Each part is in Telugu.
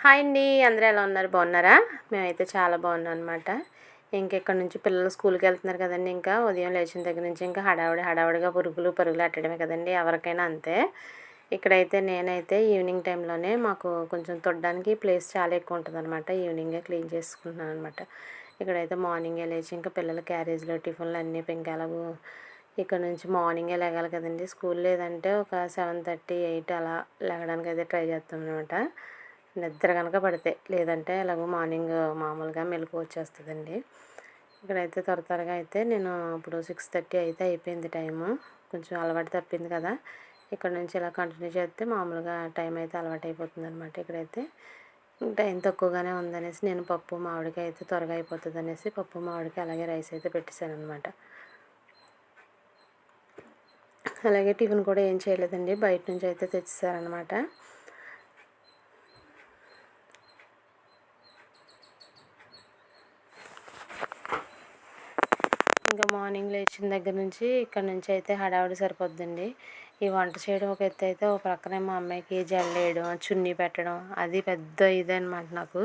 హాయ్ అండి అందరూ ఎలా ఉన్నారు? బాగున్నారా? మేమైతే చాలా బాగున్నాం అనమాట ఇంకెక్కడి నుంచి పిల్లలు స్కూల్కి వెళ్తున్నారు కదండి ఇంకా ఉదయం లేచిన దగ్గర నుంచి ఇంకా హడావుడి హడావుడిగా పురుగులు పరుగులు అట్టడమే కదండి ఎవరికైనా అంతే. ఇక్కడైతే నేనైతే ఈవినింగ్ టైంలోనే మాకు కొంచెం తొడడానికి ప్లేస్ చాలా ఎక్కువ ఉంటుంది అనమాట ఈవినింగే క్లీన్ చేసుకుంటున్నాను అనమాట ఇక్కడైతే మార్నింగే లేచి ఇంకా పిల్లల క్యారేజ్లో టిఫిన్లు అన్నీ ఇంకా ఇక్కడ నుంచి మార్నింగే లేగాలి కదండి. స్కూల్ లేదంటే ఒక సెవెన్ థర్టీ ఎయిట్ అలా లేగడానికి అయితే ట్రై చేస్తాం అనమాట నిద్ర కనుక పడితే లేదంటే ఎలాగో మార్నింగ్ మామూలుగా మెలకు వచ్చేస్తుందండి. ఇక్కడైతే త్వర త్వరగా అయితే నేను ఇప్పుడు సిక్స్ థర్టీ అయితే అయిపోయింది టైము. కొంచెం అలవాటు తప్పింది కదా. ఇక్కడ నుంచి ఇలా కంటిన్యూ చేస్తే మామూలుగా టైం అయితే అలవాటు అయిపోతుంది అనమాట ఇక్కడైతే. టైం తక్కువగానే ఉందనేసి నేను పప్పు మామిడికాయ అయితే త్వరగా అయిపోతుంది అనేసి పప్పు మామిడికాయ అలాగే రైస్ అయితే పెట్టేశాను అనమాట అలాగే టిఫిన్ కూడా ఏం చేయలేదండి. బయట నుంచి అయితే తెచ్చేసారనమాట ఇంకా మార్నింగ్ లేచిన దగ్గర నుంచి ఇక్కడ నుంచి అయితే హడావిడి సరిపోద్దండి. ఈ వంట చేయడం ఒక ఎత్తు అయితే ఒక ప్రక్కనే మా అమ్మాయికి జల్లేయడం చున్నీ పెట్టడం అది పెద్ద ఇదే అనమాట నాకు.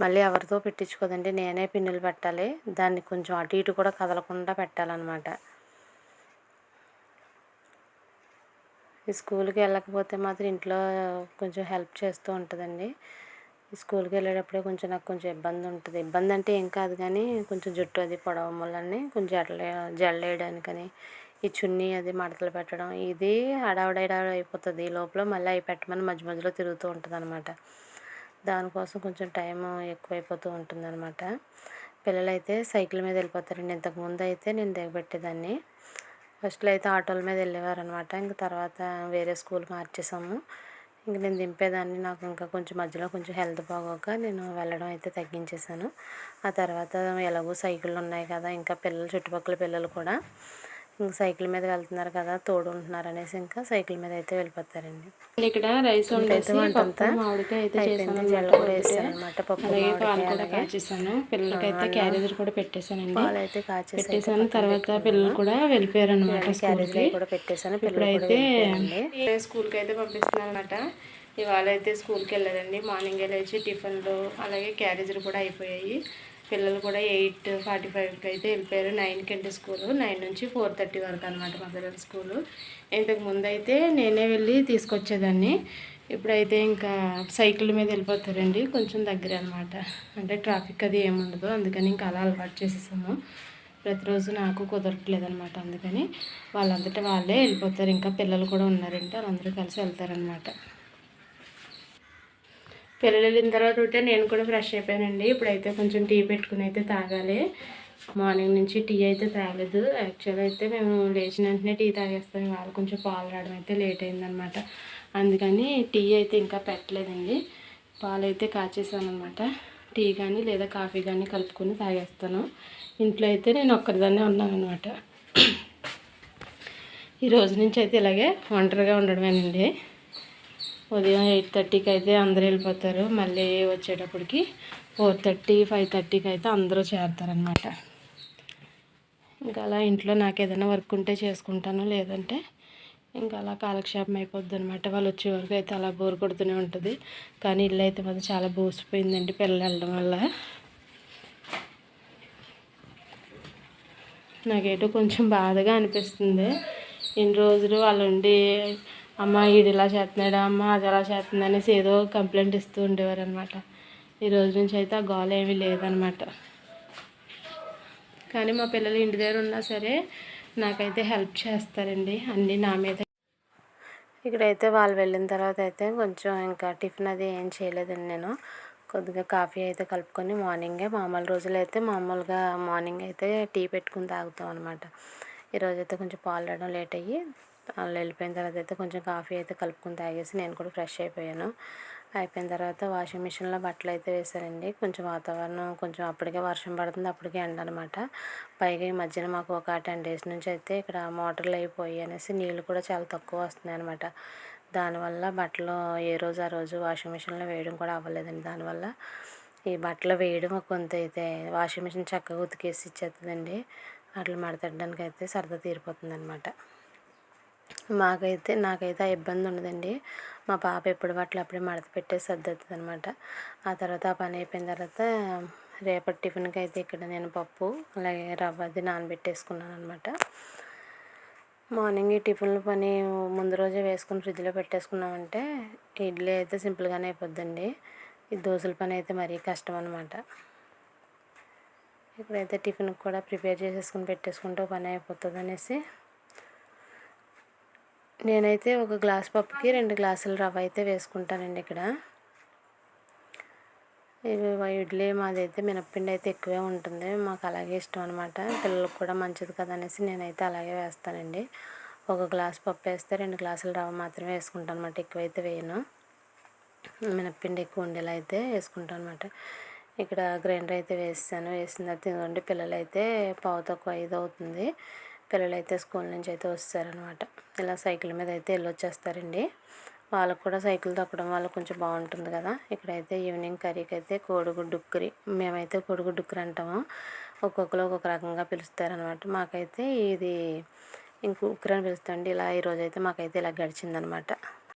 మళ్ళీ ఎవరితో పెట్టించుకోదండి నేనే పిన్నులు పెట్టాలి. దాన్ని కొంచెం అటు ఇటు కూడా కదలకుండా పెట్టాలన్నమాట. ఈ స్కూల్కి వెళ్ళకపోతే మాత్రం ఇంట్లో కొంచెం హెల్ప్ చేస్తూ ఉంటుందండి. స్కూల్కి వెళ్ళేటప్పుడే కొంచెం నాకు కొంచెం ఇబ్బంది ఉంటుంది. ఇబ్బంది అంటే ఏం కాదు కానీ కొంచెం జుట్టు అది పొడవడం వల్లనే కొంచెం జడలే జడలేయడానికని ఈ చున్నీ అది మడతలు పెట్టడం ఇది హడావుడి హడావుడి అయిపోతుంది. ఈ లోపల మళ్ళీ అవి పెట్టమని మధ్య మధ్యలో తిరుగుతూ ఉంటుంది అనమాట దానికోసం కొంచెం టైం ఎక్కువైపోతూ ఉంటుంది అనమాట పిల్లలైతే సైకిల్ మీద వెళ్ళిపోతారండి. ఇంతకుముందు అయితే నేను దిగబెట్టేదాన్ని. ఫస్ట్లో అయితే ఆటోల మీద వెళ్ళేవారు అనమాట ఇంక తర్వాత వేరే స్కూల్ మార్చేసాము. ఇంక నేను దింపేదాన్ని. నాకు ఇంకా కొంచెం మధ్యలో కొంచెం హెల్త్ బాగోక నేను వెళ్ళడం అయితే తగ్గించేసాను ఆ తర్వాత ఎలాగో సైకిళ్ళు ఉన్నాయి కదా ఇంకా పిల్లలు చుట్టుపక్కల పిల్లలు కూడా సైకిల్ మీద వెళ్తున్నారు కదా తోడు ఉంటున్నారు అనేసి ఇంకా సైకిల్ మీద అయితే వెళ్ళిపోతారండి. ఇక్కడ రైస్ అయితే వంట అంతా మామిడికాయ అయితే అయిపోయింది. జల్ల కూడా వేస్తాను అనమాట పప్పు కాచేసాను పిల్లలకైతే క్యారేజర్ కూడా పెట్టేశానండి. పాలు అయితే అయితే తర్వాత పిల్లలు కూడా. వెళ్ళిపోయారు అనమాట క్యారేజ్ కూడా పెట్టేశాను పిల్లలు వెళ్ళిపోయారండి. స్కూల్కి అయితే పంపిస్తున్నాను అనమాట ఇవాళ అయితే స్కూల్కి వెళ్ళారండి. మార్నింగ్ లేచి టిఫిన్లు అలాగే క్యారేజీలు కూడా అయిపోయాయి. పిల్లలు కూడా ఎయిట్ ఫార్టీ ఫైవ్కి అయితే వెళ్ళిపోయారు. నైన్కి వెళ్ళి స్కూలు నైన్ నుంచి ఫోర్ థర్టీ వరకు అనమాట మా పిల్లల స్కూలు. ఇంతకు ముందు అయితే నేనే వెళ్ళి తీసుకొచ్చేదాన్ని. ఇప్పుడైతే ఇంకా సైకిల్ మీద వెళ్ళిపోతారండి కొంచెం దగ్గర అనమాట అంటే ట్రాఫిక్ అది ఏముండదు అందుకని ఇంకా అలా అలవాటు చేసేసాము. ప్రతిరోజు నాకు కుదరట్లేదనమాట అందుకని వాళ్ళంతటా వాళ్ళే వెళ్ళిపోతారు. ఇంకా పిల్లలు కూడా ఉన్నారంటే వాళ్ళందరూ కలిసి వెళ్తారనమాట పిల్లలు వెళ్ళిన తర్వాత ఉంటే నేను కూడా ఫ్రెష్ అయిపోయానండి. ఇప్పుడైతే కొంచెం టీ పెట్టుకుని అయితే తాగాలి. మార్నింగ్ నుంచి టీ అయితే తాగలేదు. యాక్చువల్ అయితే మేము లేచిన వెంటనే టీ తాగేస్తాం. వాళ్ళు కొంచెం పాలు రావడం అయితే లేట్ అయిందనమాట. అందుకని టీ అయితే ఇంకా పెట్టలేదండి. పాలు అయితే కాచేసాను అనమాట. టీ కానీ లేదా కాఫీ కానీ కలుపుకొని తాగేస్తాను. ఇంట్లో అయితే నేను ఒక్కరిదాన్నే ఉన్నాను అనమాట. ఈ రోజు నుంచి అయితే ఇలాగే ఒంటరిగా ఉండడమేనండి. ఉదయం ఎయిట్ థర్టీకి అయితే అందరూ వెళ్ళిపోతారు. మళ్ళీ వచ్చేటప్పటికి ఫోర్ థర్టీ ఫైవ్ థర్టీకి అయితే అందరూ చేరతారనమాట ఇంకా అలా ఇంట్లో నాకు ఏదైనా వర్క్ ఉంటే చేసుకుంటాను లేదంటే ఇంకా అలా కాలక్షేపం అయిపోద్ది అనమాట వాళ్ళు వచ్చే వరకు అయితే అలా బోర్ కొడుతూనే ఉంటుంది. కానీ ఇల్లు అయితే మాత్రం చాలా బోసిపోయిందండి పిల్లలు వెళ్ళడం వల్ల. నాకేటో కొంచెం బాధగా అనిపిస్తుంది. ఇన్ని రోజులు వాళ్ళు ఉండి అమ్మ వీడు ఇలా చేస్తున్నాడు అమ్మ అది అలా చేస్తుంది అనేసి ఏదో కంప్లైంట్ ఇస్తూ ఉండేవారు అనమాట ఈ రోజు నుంచి అయితే ఆ గోల ఏమీ లేదనమాట. కానీ మా పిల్లలు ఇంటి దగ్గర ఉన్నా సరే నాకైతే హెల్ప్ చేస్తారండి అన్నీ నా మీద. ఇక్కడైతే వాళ్ళు వెళ్ళిన తర్వాత అయితే కొంచెం ఇంకా టిఫిన్ అది ఏం చేయలేదండి నేను. కొద్దిగా కాఫీ అయితే కలుపుకొని మార్నింగే మామూలు రోజులు అయితే మామూలుగా మార్నింగ్ అయితే టీ పెట్టుకుని తాగుతాం అనమాట. ఈరోజు అయితే కొంచెం పాలు రావడం లేట్ అయ్యి వాళ్ళు వెళ్ళిపోయిన తర్వాత అయితే కొంచెం కాఫీ అయితే కలుపుకుని తాగేసి నేను కూడా ఫ్రెష్ అయిపోయాను. అయిపోయిన తర్వాత వాషింగ్ మిషన్లో బట్టలు అయితే వేసారండి కొంచెం వాతావరణం కొంచెం అప్పటికే వర్షం పడుతుంది అప్పటికే ఎండ అనమాట పైగా ఈ మధ్యన మాకు ఒక టెన్ డేస్ నుంచి అయితే ఇక్కడ మోటార్లు అయిపోయి అనేసి నీళ్ళు కూడా చాలా తక్కువ వస్తున్నాయి అనమాట దానివల్ల బట్టలు ఏ రోజు ఆ రోజు వాషింగ్ మిషన్లో వేయడం కూడా అవ్వలేదండి. దానివల్ల ఈ బట్టలు వేయడం కొంత అయితే వాషింగ్ మిషన్ చక్కగా ఉతికేసి ఇచ్చేస్తుందండి. అట్లా మడతడానికి అయితే సరదా తీరిపోతుంది అనమాట మాకైతే నాకైతే ఆ ఇబ్బంది ఉండదండి. మా పాప ఎప్పుడు బట్టలు అప్పుడే మడత పెట్టేసి సర్దుతుంది అనమాట ఆ తర్వాత ఆ పని అయిపోయిన తర్వాత రేపటి టిఫిన్కి అయితే ఇక్కడ నేను పప్పు అలాగే రవ్వ అది నానబెట్టేసుకున్నాను అనమాట మార్నింగ్ ఈ టిఫిన్ల పని ముందు రోజే వేసుకుని ఫ్రిడ్జ్లో పెట్టేసుకున్నామంటే ఇడ్లీ అయితే సింపుల్గానే అయిపోద్దండి. ఈ దోశల పని అయితే మరీ కష్టం అనమాట ఇప్పుడైతే టిఫిన్కి కూడా ప్రిపేర్ చేసేసుకుని పెట్టేసుకుంటే పని అయిపోతుంది అనేసి నేనైతే ఒక గ్లాస్ పప్పుకి రెండు గ్లాసులు రవ్వ అయితే వేసుకుంటానండి ఇక్కడ. ఇవి ఇడ్లీ మాది అయితే మినప్పిండి అయితే ఎక్కువే ఉంటుంది. మాకు అలాగే ఇష్టం అనమాట పిల్లలకు కూడా మంచిది కదా అనేసి నేనైతే అలాగే వేస్తానండి. ఒక గ్లాస్ పప్పు వేస్తే రెండు గ్లాసులు రవ్వ మాత్రమే వేసుకుంటాను అనమాట ఎక్కువైతే వేయను. మినప్పిండి ఎక్కువ ఉండేలా అయితే వేసుకుంటాను అనమాట ఇక్కడ గ్రైండర్ అయితే వేసాను. వేసిన తర్వాత ఇదిగోండి పిల్లలు అయితే పావు తక్కువ ఐదు అవుతుంది. పిల్లలు అయితే స్కూల్ నుంచి అయితే వస్తారనమాట. ఇలా సైకిల్ మీద అయితే వెళ్ళొచ్చేస్తారండి వాళ్ళకు కూడా సైకిల్ తొక్కడం వల్ల కొంచెం బాగుంటుంది కదా. ఇక్కడైతే ఈవినింగ్ కర్రీకి అయితే కోడిగుడ్డు ఉక్కరి. మేమైతే కోడిగుడ్డు ఉక్కరి అంటాము. ఒక్కొక్కరు ఒక్కొక్క రకంగా పిలుస్తారనమాట. మాకైతే ఇది ఇంక ఉక్కరి అని పిలుస్తాండి ఇలా ఈరోజు అయితే మాకైతే ఇలా గడిచిందనమాట.